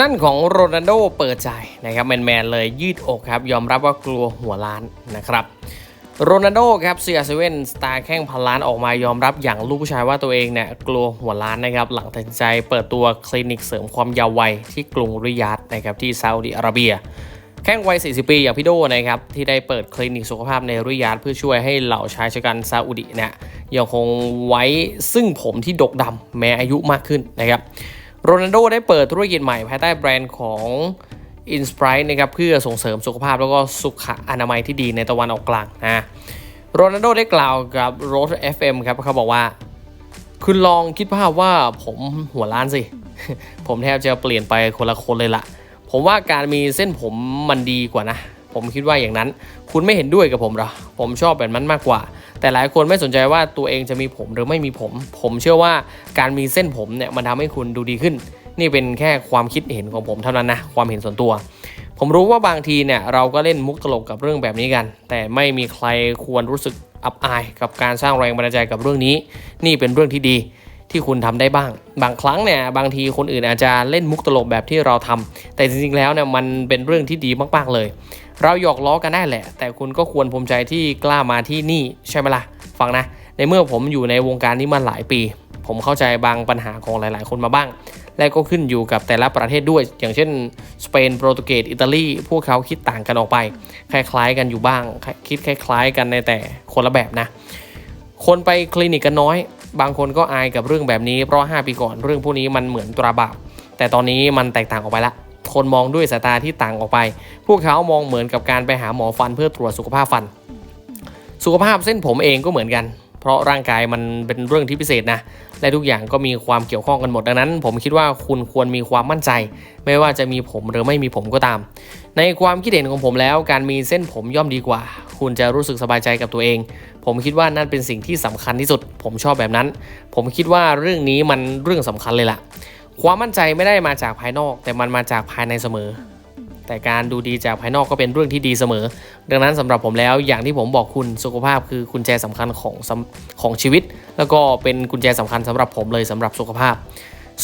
ด้านของโรนัลโดเปิดใจนะครับแมนๆเลยยืดอกครับยอมรับว่ากลัวหัวล้านนะครับโรนัลโดครับเซียเซเว่นสตาร์แข้งพันล้านออกมายอมรับอย่างลูกผู้ชายว่าตัวเองเนี่ยกลัวหัวล้านนะครับหลังตัดใจเปิดตัวคลินิกเสริมความยาววัยที่กรุงริยาดนะครับที่ซาอุดิอาระเบีย แข้งวัย 40 ปีอย่างพี่โดนะครับที่ได้เปิดคลินิกสุขภาพในริยาดเพื่อช่วยให้เหล่าชายชะกันซาอุดิเนี่ยยังคงไว้ซึ่งผมที่ดกดำแม้อายุมากขึ้นนะครับ โรนัลโดได้เปิดธุรกิจใหม่ภายใต้แบรนด์ของ i n s p r i t e นะครับเพื่อส่งเสริมสุขภาพแล้วก็สุขอนามัยที่ดีในตะวันออกกลางนะโรนัลโดได้กล่าวกับ r o เ FM ครับเขาบอกว่า คุณลองคิดภาพว่าผมหัวล้านสิ ผมแทบจะเปลี่ยนไปคนละคนเลยละผมว่าการมีเส้นผมมันดีกว่านะ ผมคิดว่าอย่างนั้น คุณไม่เห็นด้วยกับผมหรอ ผมชอบแบบนั้นมากกว่า แต่หลายคนไม่สนใจว่าตัวเองจะมีผมหรือไม่มีผม ผมเชื่อว่าการมีเส้นผมเนี่ยมันทำให้คุณดูดีขึ้น นี่เป็นแค่ความคิดเห็นของผมเท่านั้นนะความเห็นส่วนตัว ผมรู้ว่าบางทีเนี่ยเราก็เล่นมุกตลกกับเรื่องแบบนี้กัน แต่ไม่มีใครควรรู้สึกอับอายกับการสร้างแรงบันดาลใจกับเรื่องนี้ นี่เป็นเรื่องที่ดี ที่คุณทำได้บ้าง บางครั้งเนี่ยบางทีคนอื่นอาจจะเล่นมุกตลกแบบที่เราทำแต่จริงๆแล้วเนี่ยมันเป็นเรื่องที่ดีมากๆเลย เราหยอกล้อกันได้แหละ แต่คุณก็ควรภูมิใจที่กล้ามาที่นี่ใช่ไหมล่ะฟังนะ ในเมื่อผมอยู่ในวงการนี้มาหลายปี ผมเข้าใจบางปัญหาของหลายๆ คนมาบ้าง และก็ขึ้นอยู่กับแต่ละประเทศด้วย อย่างเช่นสเปนโปรตุเกสอิตาลีพวกเขาคิดต่างกันออกไป คล้ายๆ กันอยู่บ้าง คิดคล้าย ๆ กันในแต่คนละแบบนะ คนไปคลินิกกันน้อย บางคนก็อายกับเรื่องแบบนี้เพราะ 5 ปีก่อนเรื่องพวกนี้มันเหมือนตราบาปแต่ตอนนี้มันแตกต่างออกไปละคนมองด้วยสายตาที่ต่างออกไป พวกเขามองเหมือนกับการไปหาหมอฟันเพื่อตรวจสุขภาพฟัน สุขภาพเส้นผมเองก็เหมือนกัน เพราะร่างกายมันเป็นเรื่องที่พิเศษนะ และทุกอย่างก็มีความเกี่ยวข้องกันหมดดังนั้น ผมคิดว่าคุณควรมีความมั่นใจ ไม่ว่าจะมีผมหรือไม่มีผมก็ตาม ในความคิดเห็นของผมแล้ว การมีเส้นผมย่อมดีกว่า คุณจะรู้สึกสบายใจกับตัวเอง ผมคิดว่านั่นเป็นสิ่งที่สำคัญที่สุด ผมชอบแบบนั้น ผมคิดว่าเรื่องนี้มันเรื่องสำคัญเลยล่ะ ความมั่นใจไม่ได้มาจากภายนอก แต่มันมาจากภายในเสมอ แต่การดูดีจากภายนอกก็เป็นเรื่องที่ดีเสมอ ดังนั้นสำหรับผมแล้วอย่างที่ผมบอกคุณสุขภาพคือกุญแจสำคัญของของชีวิต แล้วก็เป็นกุญแจสำคัญสำหรับผมเลยสำหรับสุขภาพ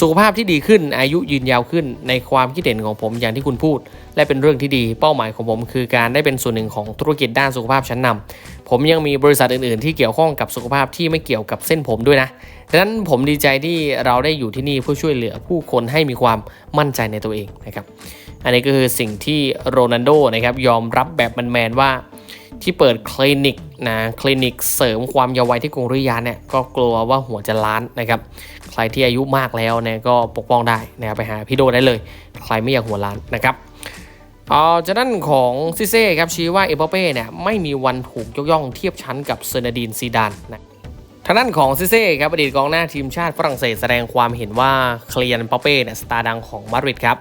สุขภาพที่ดีขึ้นอายุยืนยาวขึ้นในความคิดเห็นของผมอย่างที่คุณพูด และเป็นเรื่องที่ดีเป้าหมายของผม คือการได้เป็นส่วนหนึ่งของธุรกิจด้านสุขภาพชั้นนำผมยังมีบริษัทอื่นๆ ที่เกี่ยวข้องกับสุขภาพที่ไม่เกี่ยวกับเส้นผมด้วยนะดังนั้นผมดีใจที่เราได้อยู่ที่นี่เพื่อช่วยเหลือผู้คนให้มีความมั่นใจในตัวเองนะครับอันนี้ก็คือสิ่งที่โรนัลโดนะครับยอมรับแบบแมนๆว่า ที่เปิดคลินิกนะคลินิกเสริมความเยาว์วัยที่กรุงริยาเนี่ยก็กลัวว่าหัวจะล้านนะครับ ใครที่อายุมากแล้วเนี่ยก็ปกป้องได้นะครับไปหาพี่โดได้เลย ใครไม่อยากหัวล้านนะครับเอาจากนั้นของซิเซ่ครับชี้ว่าเอเปเป้เนี่ยไม่มีวันถูกยกย่องเทียบชั้นกับเซนาดีนซีดานนะทางด้านของซิเซ่ครับอดีตกองหน้าทีมชาติฝรั่งเศสแสดงความเห็นว่าเคลียนปเป้เนี่ยสตาร์ดังของมาดริดครับ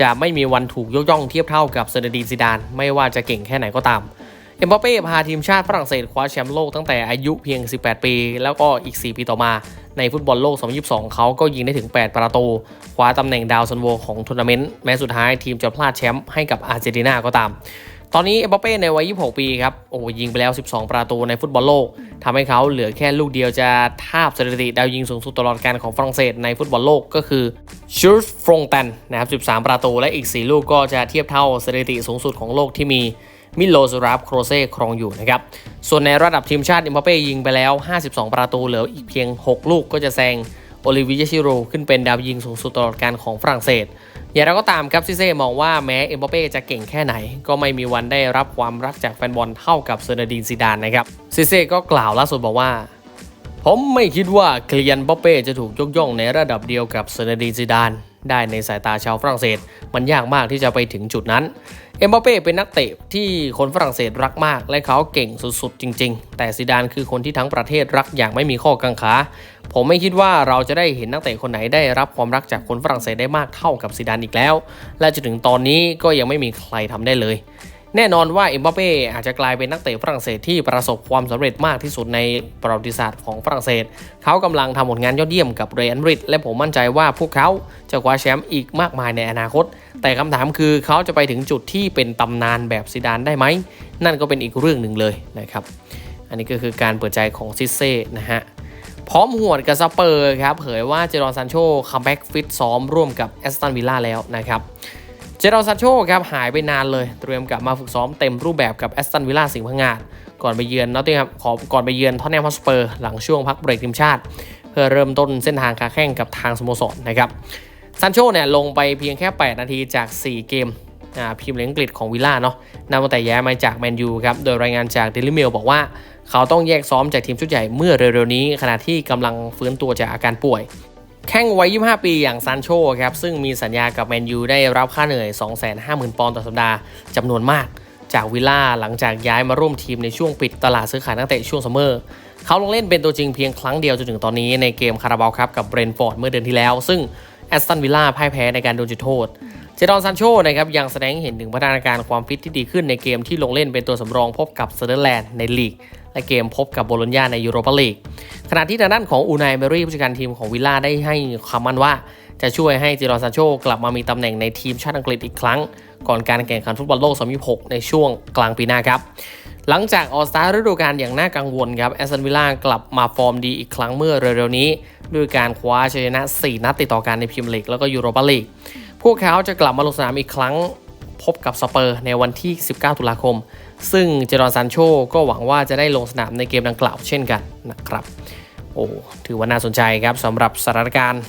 จะไม่มีวันถูกยกย่องเทียบเท่ากับเซนาดีนซีดาน ไม่ว่าจะเก่งแค่ไหนก็ตาม เอ็มบัปเป้พาทีมชาติฝรั่งเศสคว้าแชมป์โลกตั้งแต่อายุเพียง 18 ปี แล้วก็อีก 4 ปีต่อมา ในฟุตบอลโลก 2022 เขาก็ยิงได้ถึง 8 ประตู คว้าตำแหน่งดาวซันโวของทัวร์นาเมนต์แม้สุดท้ายทีมจะพลาดแชมป์ให้กับอาร์เจนตินาก็ตาม ตอนนี้เอ็มบัปเป้ในวัย 26 ปีครับโอ้ยิงไปแล้ว 12 ประตูในฟุตบอลโลกทำให้เขาเหลือแค่ลูกเดียวจะทาบสถิติดาวยิงสูงสุดตลอดการของฝรั่งเศสในฟุตบอลโลกก็คือชูร์ฟรงตันนะครับ 13 ประตูและอีก 4 ลูกก็จะเทียบเท่าสถิติสูงสุดของโลกที่มี มิโลซูราฟโครเซ่ครองอยู่นะครับ ส่วนในระดับทีมชาติอิมบัปเป้ยิงไปแล้ว 52 ประตูเหลืออีกเพียง 6 ลูกก็จะแซงโอลิเวียชิโรขึ้นเป็นดาวยิงสูงสุดตลอดการของฝรั่งเศส อย่างไรก็ตามครับซิเซ่มองว่าแม้เอ็มบัปเป้จะเก่งแค่ไหน ก็ไม่มีวันได้รับความรักจากแฟนบอลเท่ากับเซนาดีนซิดานนะครับซิเซ่ก็กล่าวล่าสุดบอกว่า ผมไม่คิดว่าเคลียนบัปเป้จะถูกยกย่องในระดับเดียวกับเซนาดีนซิดาน ได้ในสายตาชาวฝรั่งเศส มันยากมากที่จะไปถึงจุดนั้น เอ็มบัปเป้เป็นนักเตะที่คนฝรั่งเศสรักมาก และเขาเก่งสุดๆ จริง ๆ แต่ซิดานคือคนที่ทั้งประเทศรักอย่างไม่มีข้อกังขา ผมไม่คิดว่าเราจะได้เห็นนักเตะคนไหนได้รับความรักจากคนฝรั่งเศสได้มากเท่ากับซิดานอีกแล้ว และจนถึงตอนนี้ก็ยังไม่มีใครทำได้เลย แน่นอนว่าเอ็มบัปเป้อาจจะกลายเป็นนักเตะฝรั่งเศสที่ประสบความสำเร็จมากที่สุดในประวัติศาสตร์ของฝรั่งเศส เขากำลังทำผลงานยอดเยี่ยมกับเรอัลมาดริดและผมมั่นใจว่าพวกเขาจะคว้าแชมป์อีกมากมายในอนาคต แต่คำถามคือเขาจะไปถึงจุดที่เป็นตำนานแบบซิดานได้ไหม นั่นก็เป็นอีกเรื่องหนึ่งเลยนะครับ อันนี้ก็คือการเปิดใจของซิเซ่นะฮะพร้อมหวดกับสเปอร์ครับเผยว่าเจรอนซานโชคัมแบ็กฟิตซ้อมร่วมกับแอสตันวิลล่าแล้วนะครับ เจรอนซานโชครับหายไปนานเลย เตรียมกลับมาฝึกซ้อมเต็มรูปแบบกับแอสตันวิลล่าสิงห์พังงาดก่อนไปเยือนนอตติงครับขอก่อนไปเยือนทอนแนมฮอสเปอร์หลังช่วงพักเบรกทีมชาติ เพื่อเริ่มต้นเส้นทางขาแข่งกับทางสโมสรนะครับซานโชเนี่ยลงไปเพียงแค่ 8 นาทีจาก 4 เกมอ่าพิมพ์เลียงอังกฤษของวิลล่าเนาะนับตั้งแต่แย้มาจากแมนยูครับโดยรายงานจากเดลิเมลบอกว่า เขาต้องแยกซ้อมจากทีมชุดใหญ่เมื่อเร็วๆนี้ ขณะที่กำลังฟื้นตัวจากอาการป่วย แข้งวัย 25 ปีอย่างซานโชครับ ซึ่งมีสัญญากับแมนยูได้รับค่าเหนื่อย 250,000 ปอนด์ต่อสัปดาห์จำนวนมาก จากวิลล่าหลังจากย้ายมาร่วมทีมในช่วงปิดตลาดซื้อขายนักเตะช่วงซัมเมอร์ เขาลงเล่นเป็นตัวจริงเพียงครั้งเดียวจนถึงตอนนี้ในเกมคาราบาวครับกับเบรนฟอร์ดเมื่อเดือนที่แล้ว ซึ่งแอสตันวิลล่าพ่ายแพ้ในการโดนจุดโทษ เจดอนซานโชนะครับยังแสดงให้เห็นถึงพัฒนาการความฟิตที่ดีขึ้นในเกมที่ลงเล่นเป็นตัวสำรองพบกับเซเดอร์แลนด์ในลีก และเกมพบกับโบโลญญาในยูโรปาลีกขณะที่ทางด้านของอูนายเมรี่ผู้จัดการทีมของวิลล่าได้ให้คำมั่นว่า จะช่วยให้เจรอนซานโชกลับมามีตำแหน่งในทีมชาติอังกฤษอีกครั้ง ก่อนการแข่งขันฟุตบอลโลก 2026 ในช่วงกลางปีหน้าครับหลังจากออสตาฤดูกาลอย่างน่ากังวลครับแอสตันวิลล่ากลับมาฟอร์มดีอีกครั้งเมื่อเร็วๆนี้ ด้วยการคว้าชัยชนะ 4 นัดติดต่อกันในพรีเมียร์ลีกแล้วก็ยูโรปาลีกพวกเขาจะกลับมาลงสนามอีกครั้ง พบกับสเปอร์ในวันที่ 19 ตุลาคม ซึ่งเจรอนซานโชก็หวังว่าจะได้ลงสนามในเกมดังกล่าวเช่นกันนะครับ โอ้ถือว่าน่าสนใจครับสำหรับสถานการณ์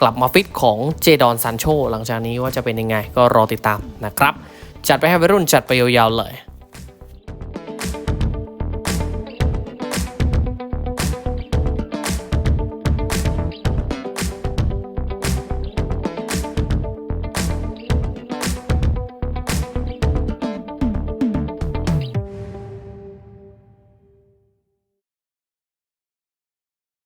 กลับมาฟิตของเจดอนซานโชหลังจากนี้ว่าจะเป็นยังไงก็รอติดตามนะครับ จัดไปให้วัยรุ่นจัดไปยาวๆเลย